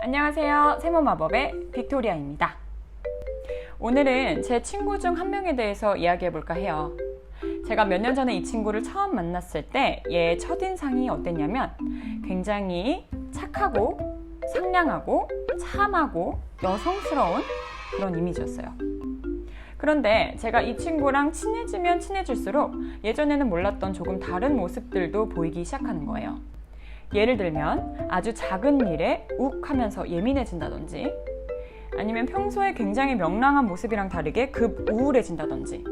안녕하세요. 세모 마법의 빅토리아입니다. 오늘은 제 친구 중 한 명에 대해서 이야기해 볼까 해요. 제가 몇 년 전에 이 친구를 처음 만났을 때얘 첫인상이 어땠냐면 굉장히 착하고 상냥하고 참하고 여성스러운 그런 이미지였어요. 그런데 제가 이 친구랑 친해지면 친해질수록 예전에는 몰랐던 조금 다른 모습들도 보이기 시작하는 거예요. 예를 들면 아주 작은 일에 욱 하면서 예민해진다든지 아니면 평소에 굉장히 명랑한 모습이랑 다르게 급 우울해진다든지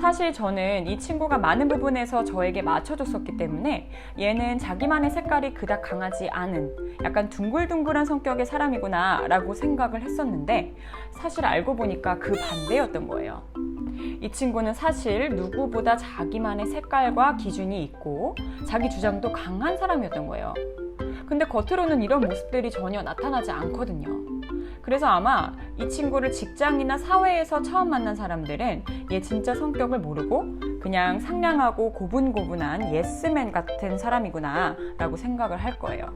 사실 저는 이 친구가 많은 부분에서 저에게 맞춰줬었기 때문에 얘는 자기만의 색깔이 그닥 강하지 않은 약간 둥글둥글한 성격의 사람이구나 라고 생각을 했었는데 사실 알고 보니까 그 반대였던 거예요. 이 친구는 사실 누구보다 자기만의 색깔과 기준이 있고 자기 주장도 강한 사람이었던 거예요. 근데 겉으로는 이런 모습들이 전혀 나타나지 않거든요. 그래서 아마 이 친구를 직장이나 사회에서 처음 만난 사람들은 얘 진짜 성격을 모르고 그냥 상냥하고 고분고분한 예스맨 같은 사람이구나 라고 생각을 할 거예요.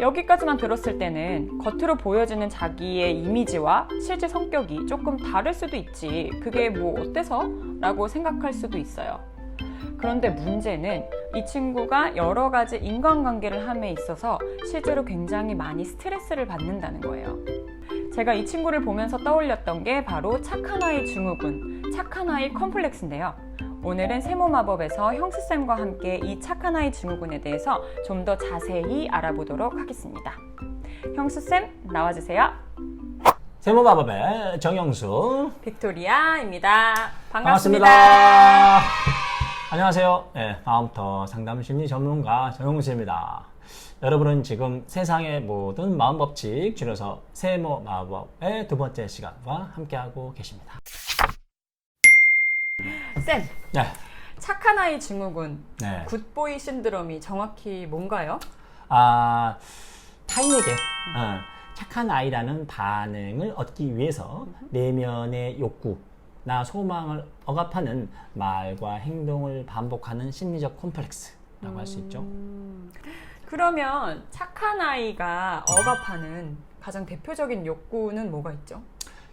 여기까지만 들었을 때는 겉으로 보여지는 자기의 이미지와 실제 성격이 조금 다를 수도 있지. 그게 뭐 어때서? 라고 생각할 수도 있어요. 그런데 문제는 이 친구가 여러 가지 인간관계를 함에 있어서 실제로 굉장히 많이 스트레스를 받는다는 거예요. 제가 이 친구를 보면서 떠올렸던 게 바로 착한 아이 증후군, 착한 아이 컴플렉스인데요. 오늘은 세모 마법에서 형수쌤과 함께 이 착한 아이 증후군에 대해서 좀 더 자세히 알아보도록 하겠습니다. 형수쌤, 나와주세요. 세모 마법의 정영수 빅토리아입니다. 반갑습니다. 반갑습니다. 안녕하세요. 네, 마음부터 상담 심리 전문가 정영수입니다. 여러분은 지금 세상의 모든 마음 법칙 줄여서 세모 마법의 두 번째 시간과 함께하고 계십니다. 쌤, 네, 착한 아이 증후군, 네. 굿보이 신드롬이 정확히 뭔가요? 아, 타인에게 어, 착한 아이라는 반응을 얻기 위해서 내면의 욕구 나 소망을 억압하는 말과 행동을 반복하는 심리적 콤플렉스라고 할수 있죠. 그러면 착한 아이가 억압하는 가장 대표적인 욕구는 뭐가 있죠?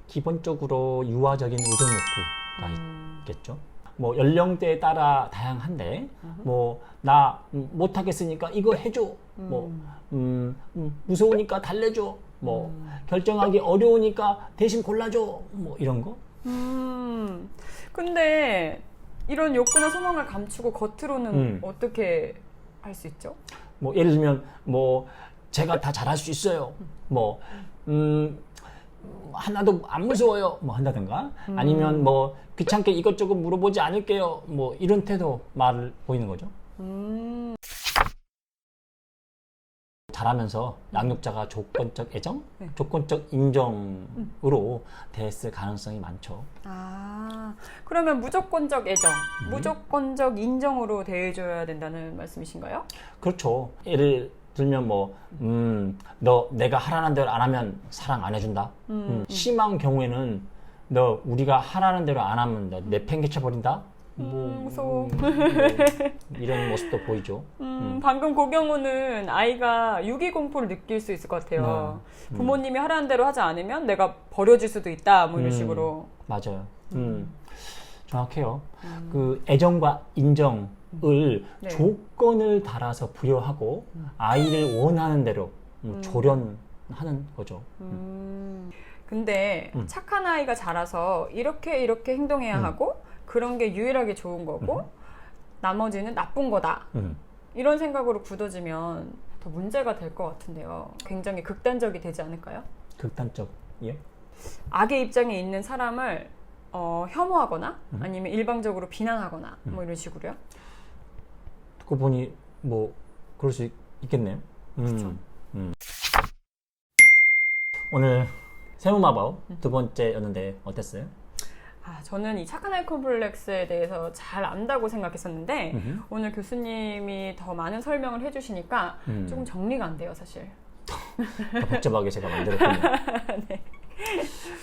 기본적으로 유아적인 의존 욕구가 음. 있겠죠. 뭐 연령대에 따라 다양한데 뭐 나 못하겠으니까 이거 해줘. 뭐 음, 음, 무서우니까 달래줘. 뭐 결정하기 어려우니까 대신 골라줘. 뭐 이런 거. 음. 근데 이런 욕구나 소망을 감추고 겉으로는 음. 어떻게 할 수 있죠? 뭐 예를 들면 뭐 제가 다 잘할 수 있어요. 뭐 음, 하나도 안 무서워요. 뭐 한다든가 아니면 뭐 귀찮게 이것저것 물어보지 않을게요. 뭐 이런 태도 말을 보이는 거죠. 음. 잘하면서 양육자가 조건적 애정, 네. 조건적 인정으로 대했을 가능성이 많죠. 아, 그러면 무조건적 애정, 음. 무조건적 인정으로 대해줘야 된다는 말씀이신가요? 그렇죠. 예를 들면 뭐, 음, 너 내가 하라는 대로 안 하면 사랑 안 해준다. 음, 심한 경우에는 너 우리가 하라는 대로 안 하면 너 내팽개쳐 버린다. 뭐, 음, 무서워. 뭐 이런 모습도 보이죠. 음, 방금 그 경우는 아이가 유기 공포를 느낄 수 있을 것 같아요. 부모님이 하라는 대로 하지 않으면 내가 버려질 수도 있다, 뭐 이런 음. 식으로. 맞아요. 음. 정확해요. 그 애정과 인정을 네. 조건을 달아서 부여하고 아이를 원하는 대로 음, 조련하는 거죠. 음. 근데 음. 착한 아이가 자라서 이렇게 이렇게 행동해야 음. 하고 그런 게 유일하게 좋은 거고 나머지는 나쁜 거다. 음. 이런 생각으로 굳어지면 더 문제가 될 것 같은데요. 굉장히 극단적이 되지 않을까요? 극단적이요? 악의 입장에 있는 사람을 어, 혐오하거나 음. 아니면 일방적으로 비난하거나 뭐 이런 식으로요. 듣고 보니 뭐 그럴 수 있, 겠네요 음. 음. 오늘 세무마법 두 번째였는데 어땠어요? 아, 저는 이 착한 아이 컴플렉스에 대해서 잘 안다고 생각했었는데 음흠. 오늘 교수님이 더 많은 설명을 해주시니까 음. 조금 정리가 안 돼요, 사실. 더 복잡하게 제가 만들었군요.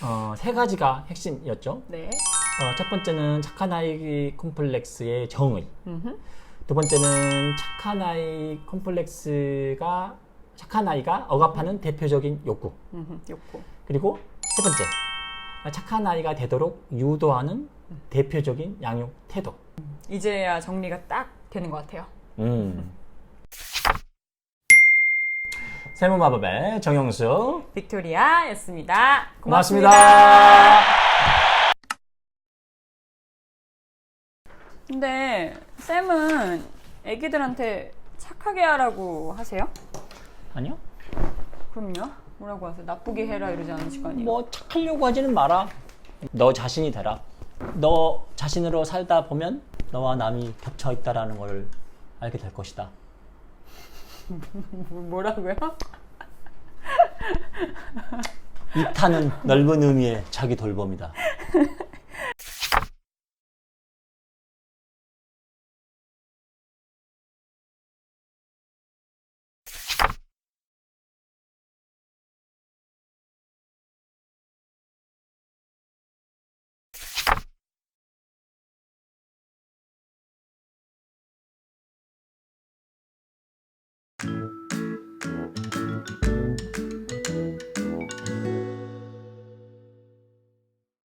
어, 세 가지가 핵심이었죠. 네. 어, 첫 번째는 착한 아이 콤플렉스의 정의. 음흠. 두 번째는 착한 아이 콤플렉스가 착한 아이가 억압하는 대표적인 욕구. 음흠. 욕구. 그리고 세 번째, 착한 아이가 되도록 유도하는 대표적인 양육 태도. 이제야 정리가 딱 되는 것 같아요. 음. 세무마법의 정영수. 빅토리아였습니다. 고맙습니다. 근데 쌤은 애기들한테 착하게 하라고 하세요? 아니요. 그럼요. 뭐라고 하세요? 나쁘게 해라 이러지 않으실 거 아니에요? 뭐 착하려고 하지는 마라. 너 자신이 되라. 너 자신으로 살다 보면 너와 남이 겹쳐 있다라는 걸 알게 될 것이다. 뭐- 뭐라고요? 이타는 넓은 의미의 자기 돌봄이다.